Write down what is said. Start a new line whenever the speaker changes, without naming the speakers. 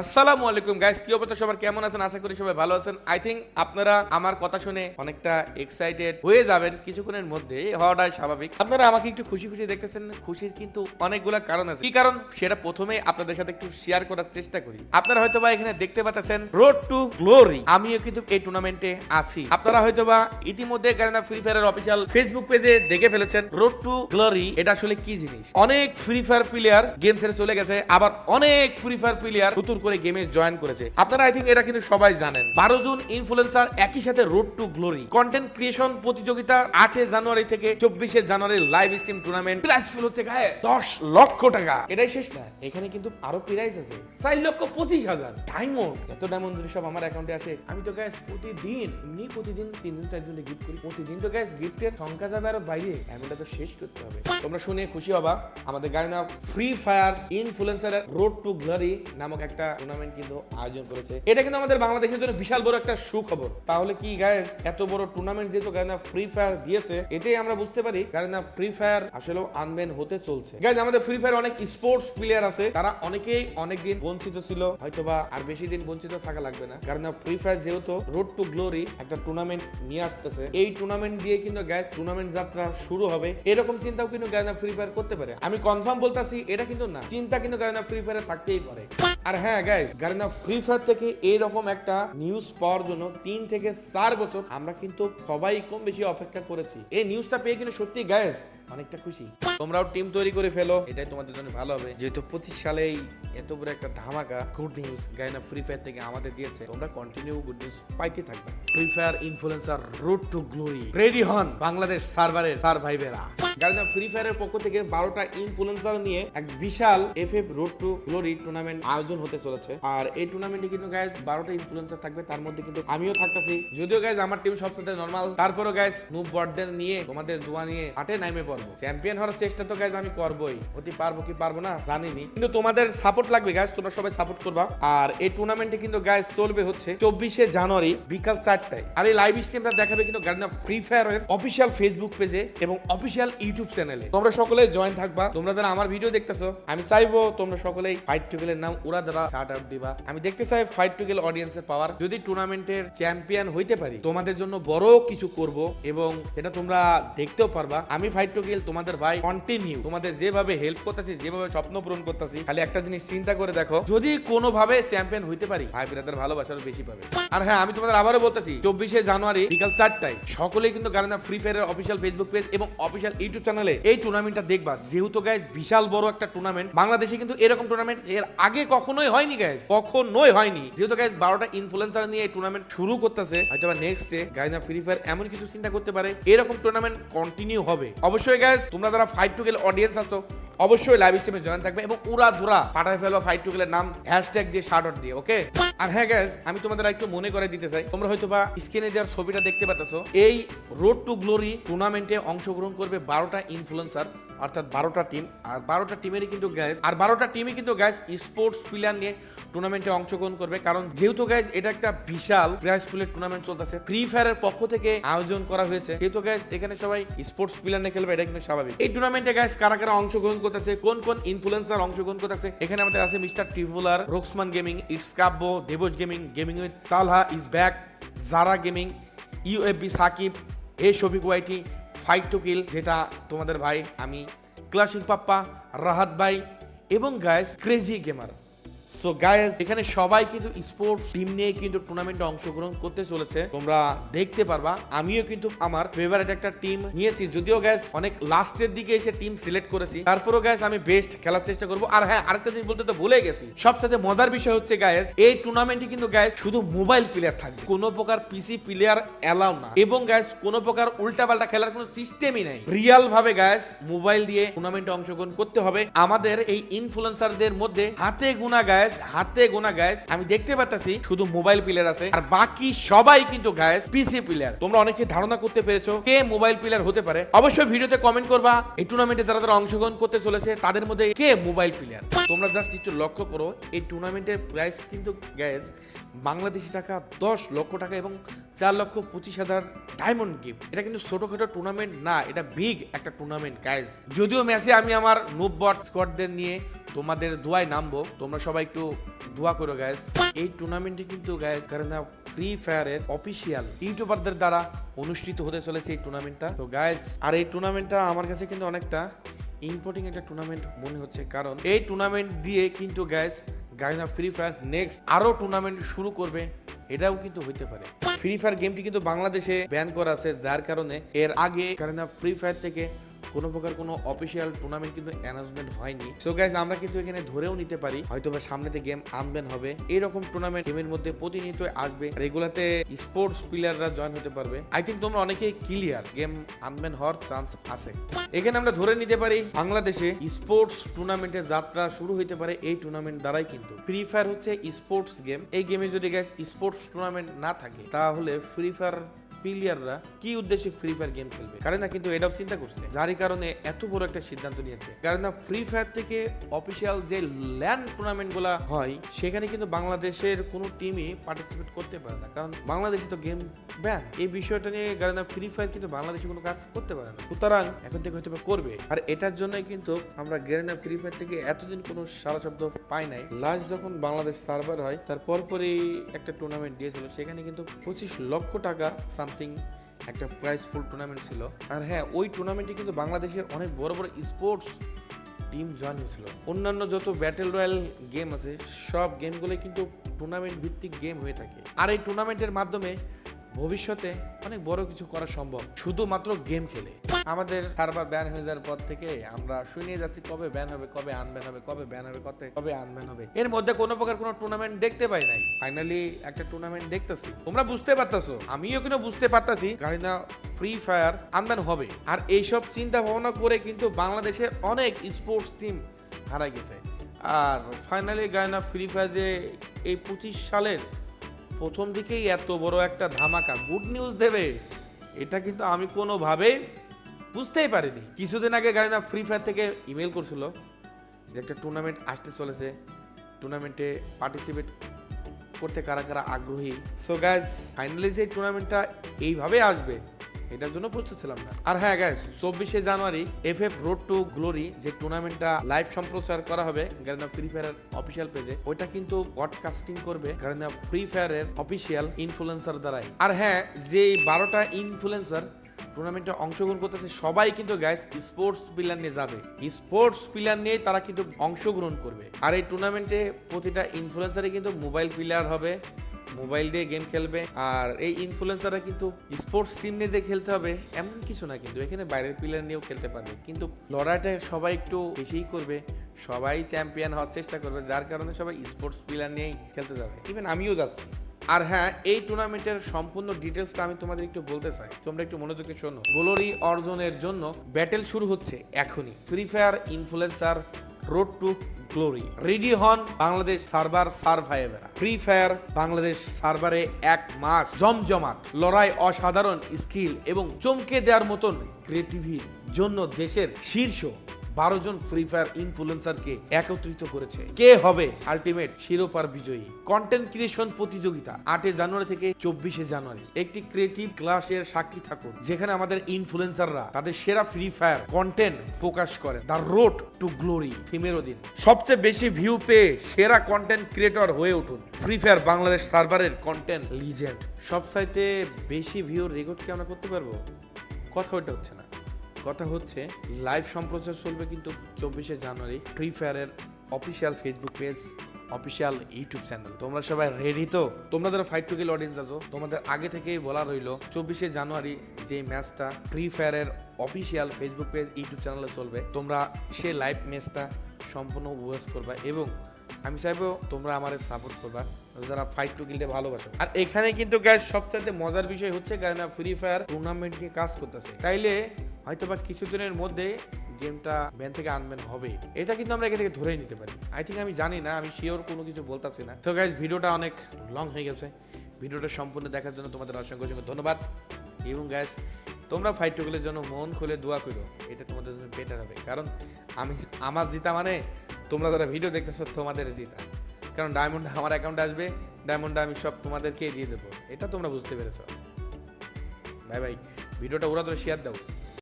আসসালামু আলাইকুম গাইস কি অবস্থা? সবার কেমন আছেন? আশা করি সবাই ভালো আছেন। আই থিঙ্ক আপনারা আমার কথা শুনে অনেকটা এক্সাইটেড হয়ে যাবেন কিছুক্ষণের মধ্যে হওয়াটাই স্বাভাবিক। আপনারা আমাকে একটু খুশি খুশি দেখতেছেন। খুশির কিন্তু অনেকগুলা কারণ আছে। কি কারণ? সেটা প্রথমে আপনাদের সাথে একটু শেয়ার করার চেষ্টা করি। আপনারা হয়তো বা এখানে দেখতে পাচ্ছেন রোড টু গ্লোরি আমিও কিন্তু এই টুর্নামেন্টে আছি। আপনারা হয়তো বা ইতিমধ্যে ফ্রি ফায়ারের অফিসিয়াল ফেসবুক পেজে দেখে ফেলেছেন রোড টু গ্লোরি এটা আসলে কি জিনিস? অনেক ফ্রি ফায়ার প্লেয়ার গেম ছেড়ে চলে গেছে। আবার অনেক ফ্রি ফায়ার প্লেয়ার নতুন করে গেমে জয়েন করেছে। আপনারা আই থিঙ্ক এটা কিন্তু সবাই জানেন। বারো জন ইনফ্লুয়েন্সার একই সাথে road to glory content creation প্রতিযোগিতা আটে জানুয়ারি থেকে চব্বিশে January live stream tournament prize pool হচ্ছে গায়ে দশ লক্ষ টাকা। এটাই শেষ না। এখানে কিন্তু আরও প্রাইস আছে। চার লক্ষ পঁচিশ হাজার। ডায়মন্ড এত ডায়মন্ড যদি সব আমার অ্যাকাউন্টে আসে। আমি তো গ্যাস প্রতিদিন, এমনি প্রতিদিন তিন দিন চারজনে গিফট করি। প্রতিদিন তো গ্যাস গিফটের সংখ্যা যাবে আরও বাইরে। এমনটা তো শেষ করতে হবে। তোমরা শুনে খুশি হবা। আমাদের গাড়ি নাম free fire influencer road to glory নামক একটা টুর্নামেন্ট কিন্তু আয়োজন করেছে। এটা কিন্তু আমাদের বাংলাদেশের জন্য বিশাল বড় একটা সুখবর। তাহলে কি গাইস এত বড় টুর্নামেন্ট যেহেতু গাইনা ফ্রি ফায়ার দিয়েছে আমরা বুঝতে পারি গাইনা ফ্রি ফায়ার আনবেন হতে চলছে। আমাদের ফ্রি ফায়ার অনেক স্পোর্টস প্লেয়ার আছে। তারা অনেকেই অনেকদিন বঞ্চিত ছিল। হয়তোবা আর বেশি দিন বঞ্চিত থাকা লাগবে না। কারণ ফ্রি ফায়ার যেহেতু রোড টু গ্লোরি একটা টুর্নামেন্ট নিয়ে আসতেছে, এই টুর্নামেন্ট দিয়ে কিন্তু গ্যাস টুর্নামেন্ট যাত্রা শুরু হবে। এরকম চিন্তাও কিন্তু গায়না ফ্রি ফায়ার করতে পারে। আমি কনফার্ম বলতাছি, এটা কিন্তু না। চিন্তা কিন্তু গায়না ফ্রি ফায়ারে থাকতেই পারে। আর হ্যাঁ গাইস গায়না ফ্রি ফায়ার থেকে এইরকম একটা নিউজ পাওয়ার জন্য তিন থেকে চার বছর আমরা কিন্তু সবাই কম বেশি অপেক্ষা করেছি। এই নিউজটা পেয়ে কিন্তু সত্যি গাইস অনেকটা খুশি। তোমরাও টিম তৈরি করে ফেলো, এটাই তোমাদের জন্য ভালো হবে। যেহেতু পঁচিশ সালেই এত বড় একটা ধামাকা good news Guyana free fire থেকে আমাদের দিয়েছে, তোমরা কন্টিনিউ গুড নিউজ পাইতে থাকবে। Free fire influencer road to glory ready হন বাংলাদেশ সার্ভারের তার ভাইবেরা গায়না ফ্রি ফায়ারের পক্ষ থেকে বারোটা ইনফ্লুয়েন্সার নিয়ে এক বিশাল F F road to glory tournament আয়োজন হতে চলেছে। আর এই টুর্নামেন্টে কিন্তু গাইজ বারোটা ইনফ্লুয়েন্সার থাকবে, তার মধ্যে কিন্তু আমিও থাকতেছি। যদিও গাইজ আমার টিম সবচেয়ে নর্মাল তারপরও গাইজ নুব বর্ডদের নিয়ে তোমাদের দোয়া নিয়ে হাটে নামে পড়ব চ্যাম্পিয়ন হওয়ার চেষ্টা তো গাইজ আমি করবোই। অতি পারব কি পারব না, জানিনি। কিন্তু তোমাদের সাপোর্ট লাগবে গাইজ তোমরা সবাই সাপোর্ট করবা। আর এই টুর্নামেন্টে কিন্তু গাইজ চলবে হচ্ছে চব্বিশে জানুয়ারি বিকাল চারটায়। আর এই লাইভ স্ট্রিমটা দেখাবে কিন্তু গার্ডেন ফ্রি ফায়ারের অফিসিয়াল ফেসবুক পেজে এবং অফিসিয়াল ইউটিউব চ্যানেলে তোমরা সকলে জয়েন থাকবা। তোমরা যারা আমার ভিডিও দেখতেছো, আমি চাইব তোমরা সকলেই ফাইট টুগেলের নাম ওরা যারা শার্ট আউট দিবা। আমি দেখতে চাই ফাইট টুগেল অডিয়েন্সের পাওয়ার যদি টুর্নামেন্টের চ্যাম্পিয়ন হইতে পারি, তোমাদের জন্য বড় কিছু করব এবং এটা তোমরা দেখতেও পারবা। আমি ফাইট টুগেল তোমাদের ভাই কন্টিনিউ তোমাদের যেভাবে হেল্প করতেছি, যেভাবে স্বপ্ন পূরণ করতেছি, খালি একটা জিনিস চিন্তা করে দেখো, যদি কোনোভাবে চ্যাম্পিয়ন হইতে পারি, ভাই বিরাদের ভালোবাসার বেশি পাবে। আর হ্যাঁ আমি তোমাদের আবারও বলতেছি, চব্বিশে জানুয়ারি, বিকাল চারটায়, সকলেই কিন্তু গার্ডেন ফ্রি ফায়ারের অফিসিয়াল ফেসবুক পেজ এবং অফিসিয়াল ইউটিউব চ্যানেলে এই টুর্নামেন্টটা দেখবা। যেহেতু গাইজ বিশাল বড় একটা টুর্নামেন্ট বাংলাদেশে কিন্তু এরকম টুর্নামেন্ট এর আগে কখনোই হয়নি গাইজ কখনোই হয়নি। যেহেতু গাইজ বারোটা ইনফ্লুয়েন্সার নিয়ে এই টুর্নামেন্ট শুরু করতেছে হয়তো next day Garena free fire এমন কিছু চিন্তা করতে পারে, এরকম টুর্নামেন্ট কন্টিনিউ হবে। অবশ্যই গাইজ তোমরা যারা ফাইট টু গেলে অডিয়েন্স আছো, অবশ্যই লাইভ স্ট্রিমে জয়েন থাকবে এবং উড়া ধুরা পাঠায় ফেলো ফাইভ টু গেলে নাম হ্যাশট্যাগ দিয়ে শার্ট আউট দিয়ে ওকে আর হ্যাঁ গ্যাস আমি তোমাদের একটু মনে করে দিতে চাই। তোমরা হয়তো বা স্ক্রিনে দেওয়ার ছবিটা দেখতে পাচ্ছ এই রোড টু গ্লোরি টুর্নামেন্টে অংশগ্রহণ করবে বারোটা ইনফ্লুয়েন্সার অর্থাৎ বারোটা টিম আর বারোটা টিমেরই কিন্তু গ্যাস আর বারোটা টিমই কিন্তু গ্যাস স্পোর্টস প্লেয়ার নিয়ে টুর্নামেন্টে অংশগ্রহণ করবে। কারণ যেহেতু গ্যাস এটা একটা বিশাল প্রাইজ ফুলের টুর্নামেন্ট চলতেছে ফ্রি ফায়ারের পক্ষ থেকে আয়োজন করা হয়েছে। যেহেতু গ্যাস এখানে সবাই স্পোর্টস প্লেয়ার নিয়ে খেলবে, এটা কিন্তু স্বাভাবিক। এই টুর্নামেন্টে গ্যাস কারা কারা অংশগ্রহণ করতেছে, কোন কোন ইনফ্লুয়েন্সার অংশগ্রহণ করতেছে, এখানে আমাদের আছে মিস্টার টিভুলার রোক্সমান gaming it's Kabya দেবজ gaming gaming with Talha is back Zara gaming UFB Sakib A Shafiq YT fight to kill যেটা তোমাদের ভাই, আমি ক্লাসিক পাপ্পা রাহাত ভাই এবং guys crazy gamer so guys এখানে সবাই কিন্তু স্পোর্টস টিম নিয়ে কিন্তু টুর্নামেন্টে অংশগ্রহণ করতে চলেছে। তোমরা দেখতে পারবা, আমিও কিন্তু আমার ফেভারিট একটা টিম নিয়েছি। যদিও গ্যাস অনেক লাস্টের দিকে এসে টিম সিলেক্ট করেছি। তারপরও গ্যাস আমি বেস্ট খেলার চেষ্টা করব। আর হ্যাঁ আরেকটা জিনিস বলতে তো ভুলে গেছি। সবসাথে মজার বিষয় হচ্ছে গায়েস এই টুর্নামেন্টে কিন্তু গ্যাস শুধু মোবাইল প্লেয়ার থাকবে। কোনো প্রকার পিসি প্লেয়ার অ্যালাউ না। এবং গ্যাস কোনো প্রকার উল্টাপাল্টা খেলার কোনো সিস্টেমই নেই। রিয়াল ভাবে গ্যাস মোবাইল দিয়ে টুর্নামেন্টে অংশগ্রহণ করতে হবে। আমাদের এই ইনফ্লুয়েন্সারদের মধ্যে হাতে গোনা গায়েস হাতে গোনা গায়েস আমি দেখতে পাচ্ছি শুধু মোবাইল প্লেয়ার আছে, আর বাকি সবাই কিন্তু গায়েস পিসি প্লেয়ার তোমরা অনেকে ধারণা করতে পেরেছ কে মোবাইল প্লেয়ার হতে পারে। অবশ্যই ভিডিওতে কমেন্ট করবা এই টুর্নামেন্টে যারা যারা অংশগ্রহণ করতে চলেছে, তাদের মধ্যে কে মোবাইল প্লেয়ার তোমরা জাস্ট একটু লক্ষ্য করো, এই টুর্নামেন্টের প্রাইস কিন্তু গ্যাস বাংলাদেশি টাকা দশ লক্ষ টাকা এবং চার লক্ষ পঁচিশ হাজার ডায়মন্ড গিফট এটা কিন্তু ছোটখাটো টুর্নামেন্ট না, এটা বিগ একটা টুর্নামেন্ট গাইজ যদিও ম্যাচে আমি আমার নোবট স্কোয়াডদের নিয়ে তোমাদের দোয়ায় নামবো। তোমরা সবাই একটু দোয়া করো গ্যাস এই টুর্নামেন্টে কিন্তু গ্যাস কারণ ফ্রি ফায়ারের অফিসিয়াল ইউটিউবারদের দ্বারা অনুষ্ঠিত হতে চলেছে এই টুর্নামেন্টটা তো গাইস আর এই টুর্নামেন্টটা আমার কাছে কিন্তু অনেকটা ইম্পর্টিং একটা টুর্নামেন্ট মনে হচ্ছে। কারণ এই টুর্নামেন্ট দিয়ে কিন্তু guys Garena free fire next আরও টুর্নামেন্ট শুরু করবে। এটাও কিন্তু হইতে পারে। ফ্রি ফায়ার গেমটি কিন্তু বাংলাদেশে ব্যান করা আছে, যার কারণে এর আগে, কারণ ফ্রি ফায়ার থেকে কোনো প্রকার কোনো অফিসিয়াল টুর্নামেন্ট কিন্তু অ্যানাউন্সমেন্ট হয়নি। সো গাইজ আমরা কিন্তু এখানে ধরেও নিতে পারি হয়তো বা সামনেতে গেম আনবেন হবে। এরকম টুর্নামেন্ট গেমের মধ্যে প্রতিনিয়ত আসবে। রেগুলাতে স্পোর্টস প্লেয়াররা জয়েন হতে পারবে। আই থিঙ্ক তোমরা অনেকেই ক্লিয়ার গেম আনবেন হওয়ার চান্স আছে। এখানে আমরা ধরে নিতে পারি, বাংলাদেশে স্পোর্টস টুর্নামেন্টের যাত্রা শুরু হইতে পারে এই টুর্নামেন্ট দ্বারাই কিন্তু। ফ্রি ফায়ার হচ্ছে স্পোর্টস গেম এই গেমে যদি গ্যাস স্পোর্টস টুর্নামেন্ট না থাকে, তাহলে ফ্রি ফায়ার প্লেয়াররা কি উদ্দেশ্যে ফ্রি ফায়ার গেম খেলবে? কারণ না কিন্তু এটাও চিন্তা করছে। যারই কারণে এত বড় একটা সিদ্ধান্ত নিয়েছে। কারণ না ফ্রি ফায়ার থেকে অফিসিয়াল যে ল্যান্ড টুর্নামেন্টগুলা হয়, সেখানে কিন্তু বাংলাদেশের কোনো টিমই পার্টিসিপেট করতে পারে না। কারণ বাংলাদেশে তো গেম ব্যান এই বিষয়টা নিয়ে কারণ ফ্রি ফায়ার কিন্তু বাংলাদেশে কোনো কাজ করতে পারে না। সুতরাং এখন থেকে হয়তো করবে। আর এটার জন্যই কিন্তু আমরা গেরেনা ফ্রি ফায়ার থেকে এতদিন কোনো সারা শব্দ পাই নাই। লাস্ট যখন বাংলাদেশ সার্ভার হয়, তার পরপরই একটা টুর্নামেন্ট দিয়েছিল, সেখানে কিন্তু পঁচিশ লক্ষ টাকা একটা প্রাইজ ফুল টুর্নামেন্ট ছিল। আর হ্যাঁ ওই টুর্নামেন্টে কিন্তু বাংলাদেশের অনেক বড় বড় স্পোর্টস টিম জয়েন হয়েছিল। অন্যান্য যত ব্যাটেল রয়্যাল গেম আছে, সব গেমগুলোই কিন্তু টুর্নামেন্ট ভিত্তিক গেম হয়ে থাকে। আর এই টুর্নামেন্টের মাধ্যমে ভবিষ্যতে অনেক বড় কিছু করা সম্ভব। শুধুমাত্র গেম খেলে। আমাদের সার্ভার ব্যান হয়ে যাওয়ার পর থেকে আমরা শুনিয়ে যাচ্ছি কবে ব্যান হবে, কবে আনব্যান হবে, কবে ব্যান হবে কবে কবে আনব্যান হবে। এর মধ্যে কোনো প্রকার কোনো টুর্নামেন্ট দেখতে পাই নাই। ফাইনালি একটা টুর্নামেন্ট দেখতেছি। তোমরা বুঝতে পারতাছো? আমিও কিন্তু বুঝতে পারতাছি গাড়ি না ফ্রি ফায়ার আনব্যান হবে। আর এইসব চিন্তা ভাবনা করে কিন্তু বাংলাদেশের অনেক স্পোর্টস টিম হারাই গেছে। আর ফাইনালি গায়না ফ্রি ফায়ার যে এই পঁচিশ সালের প্রথম দিকেই এত বড় একটা ধামাকা। গুড নিউজ দেবে। এটা কিন্তু আমি কোনোভাবে বুঝতেই পারিনি। কিছুদিন আগে গাড়িনা ফ্রি ফায়ার থেকে ইমেল করছিল যে একটা টুর্নামেন্ট আসতে চলেছে। টুর্নামেন্টে পার্টিসিপেট করতে কারা কারা আগ্রহী? সো গ্যাস ফাইনালি সেই টুর্নামেন্টটা এইভাবে আসবে। এটার জন্য প্রস্তুত ছিলাম না। আর হ্যাঁ গ্যাস চব্বিশে জানুয়ারি F F road to glory যে টুর্নামেন্টটা লাইভ সম্প্রচার করা হবে গার্না ফ্রি ফায়ারের অফিসিয়াল পেজে ওইটা কিন্তু পডকাস্টিং করবে গার্না ফ্রি ফায়ারের অফিসিয়াল ইনফ্লুয়েন্সার দ্বারাই। আর হ্যাঁ যে বারোটা ইনফ্লুয়েন্সার টুর্নামেন্টে অংশগ্রহণ করতেছে, সবাই কিন্তু গ্যাস স্পোর্টস প্লেয়ার নিয়ে যাবে। স্পোর্টস প্লেয়ার নিয়ে তারা কিন্তু অংশগ্রহণ করবে। আর এই টুর্নামেন্টে প্রতিটা ইনফ্লুয়েন্সারে কিন্তু মোবাইল প্লেয়ার হবে মোবাইল দিয়ে গেম খেলবে। আর এই ইনফ্লুয়েন্সাররা কিন্তু স্পোর্টস টিম নিয়ে খেলতে হবে, এমন কিছু না কিন্তু। এখানে বাইরের প্লেয়ার নিয়েও খেলতে পারবে। কিন্তু লড়াইটা সবাই একটু বেশিই করবে। সবাই চ্যাম্পিয়ন হওয়ার চেষ্টা করবে, যার কারণে সবাই স্পোর্টস প্লেয়ার নিয়েই খেলতে যাবে। ইভেন আমিও যাচ্ছি। আর হ্যাঁ এই টুর্নামেন্টের সম্পূর্ণ ডিটেলসটা আমি তোমাদের একটু বলতে চাই। তোমরা একটু মনোযোগে শোনো। গ্লোরি অর্জনের জন্য ব্যাটেল শুরু হচ্ছে এখনই। Free fire influencer road to glory ready হন Bangladesh server survivor free fire Bangladesh সার্ভারে এক মাস। জমজমাট, লড়াই অসাধারণ স্কিল এবং চমকে দেওয়ার মতন ক্রিয়েটিভির জন্য দেশের শীর্ষ বারো জন ফ্রি ফায়ার ইনফ্লুয়েন্সারকে একত্রিত করেছে। কে হবে আলটিমেট শিরোপার বিজয়ী? কন্টেন্ট ক্রিয়েশন প্রতিযোগিতা আটই জানুয়ারি থেকে চব্বিশে জানুয়ারি। একটি ক্রিয়েটিভ ক্লাসের সাক্ষী থাকুন, যেখানে আমাদের ইনফ্লুয়েন্সাররা তাদের সেরা ফ্রি ফায়ার কন্টেন্ট প্রকাশ করে দ্য রোড টু গ্লোরি থিমের অধীন। সবচেয়ে বেশি ভিউ পেয়ে সেরা কন্টেন্ট ক্রিয়েটর হয়ে উঠুন ফ্রি ফায়ার বাংলাদেশ সার্ভারের কন্টেন্ট লিজেন্ড সবচাইতে বেশি ভিউর রেকর্ড কি আমরা করতে পারব? কথা ওইটা হচ্ছে না। কথা হচ্ছে লাইভ সম্প্রচার চলবে কিন্তু চব্বিশে জানুয়ারি। ফ্রি ফায়ারের official Facebook page official YouTube channel তোমরা সবাই রেডি তো? তোমরা যারা ফাইট টু গেল অডিয়েন্স আছো, তোমাদের আগে থেকেই বলা রইল, চব্বিশে জানুয়ারি যে ম্যাচটা ফ্রি ফায়ারের অফিসিয়াল ফেসবুক পেজ ইউটিউব চ্যানেলে চলবে, তোমরা সে লাইভ ম্যাচটা সম্পূর্ণ উপভোগ করবা এবং আমি চাইব তোমরা আমার সাপোর্ট করবা যারা ফাইট টু গিল্ডে ভালোবাসো। আর এখানে কিন্তু গ্যাস সবচেয়ে মজার বিষয় হচ্ছে না ফ্রি ফায়ার টুর্নামেন্ট নিয়ে কাজ করতেছে। তাইলে হয়তো বা কিছুদিনের মধ্যে গেমটা ব্যান থেকে আনবেন হবে। এটা কিন্তু আমরা এখান থেকে ধরেই নিতে পারি। আই থিঙ্ক আমি জানি না, আমি শিওর কোনো কিছু বলতাছি না। তো গাইজ ভিডিওটা অনেক লং হয়ে গেছে। ভিডিওটা সম্পূর্ণ দেখার জন্য তোমাদের অসংখ্য অসংখ্য ধন্যবাদ। এবং গ্যাস তোমরা ফাইট টুগুলোর জন্য মন খুলে দোয়া করো। এটা তোমাদের জন্য বেটার হবে। কারণ আমি, আমার জিতা মানে তোমরা যারা ভিডিও দেখতেছো, তোমাদের জিতা। কারণ ডায়মন্ড আমার অ্যাকাউন্টে আসবে ডায়মন্ডটা আমি সব তোমাদেরকেই দিয়ে দেবো। এটা তোমরা বুঝতে পেরেছ। বাই বাই ভিডিওটা ওরা ধরে শেয়ার দাও।